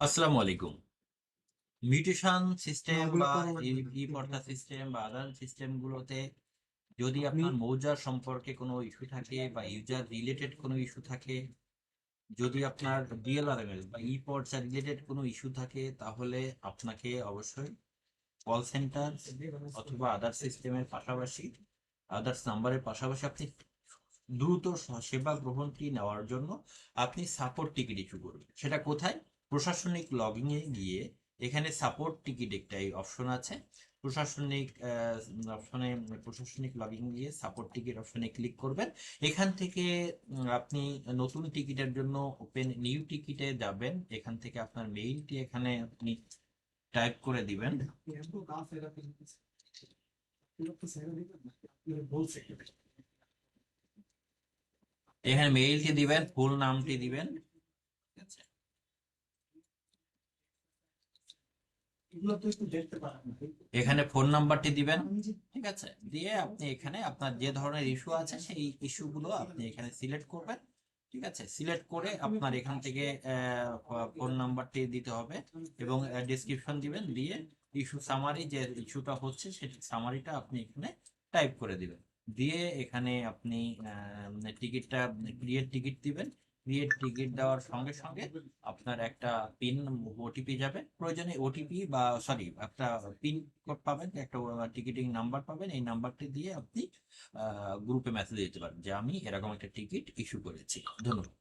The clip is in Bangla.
আসসালামু আলাইকুম। মিউটেশন সিস্টেম বা ই পর্দা সিস্টেম বা আদার সিস্টেম গুলোতে যদি আপনার মৌজার সম্পর্কে কোনো ইস্যু থাকে বা ইউজার রিলেটেড কোনো ইস্যু থাকে যদি আপনার ডিএলআরএমএল বা ই পর্দা রিলেটেড কোনো ইস্যু থাকে তাহলে আপনাকে অবশ্যই কল সেন্টার অথবা আদার সিস্টেমের পাশাপাশি আদার্স নাম্বারের পাশাপাশি আপনি দ্রুত সেবা গ্রহণটি নেওয়ার জন্য আপনি সাপোর্ট টিকিট ইস্যু করবেন। সেটা কোথায়? প্রশাসনিক এ গিয়ে এখানে সাপোর্ট টিকিট একটা অপশন আছে। প্রশাসনিক অপশনে প্রশাসনিক লগইন গিয়ে সাপোর্ট টিকিট অপশনে ক্লিক করবেন। এখান থেকে আপনি নতুন টিকিটের জন্য ওপেন নিউ টিকিটে যাবেন। এখান থেকে আপনার মেইলটি এখানে আপনি টাইপ করে দিবেন। এখানে মেইলটি দিবেন ফুল নামটি দিবেন ঠিক আছে এগুলো তো একটু দেখতে পারেন এখানে ফোন নাম্বারটি দিবেন। ঠিক আছে? দিয়ে আপনি এখানে আপনার যে ধরনের ইস্যু আছে সেই ইস্যুগুলো আপনি এখানে সিলেক্ট করবেন। ঠিক আছে? সিলেক্ট করে আপনার এখান থেকে ফোন নাম্বারটি দিতে হবে এবং ডেসক্রিপশন দিবেন। দিয়ে ইস্যু সামারি যে ইস্যুটা হচ্ছে সেই সামারিটা আপনি এখানে টাইপ করে দিবেন। দিয়ে এখানে আপনি টিকিটটা ক্রিয়েট টিকিট দিবেন। ক্রিয়েট টিকিট দেওয়ার সঙ্গে সঙ্গে আপনার একটা পিন ওটিপি যাবে। প্রয়োজনে ওটিপি বা সরি একটা পিন কোড পাবেন, একটা টিকিটিং নাম্বার পাবেন। এই নাম্বারটি দিয়ে আপনি গ্রুপে মেসেজ দিতে পারেন যে আমি এরকম একটা টিকিট ইস্যু করেছি। ধন্যবাদ।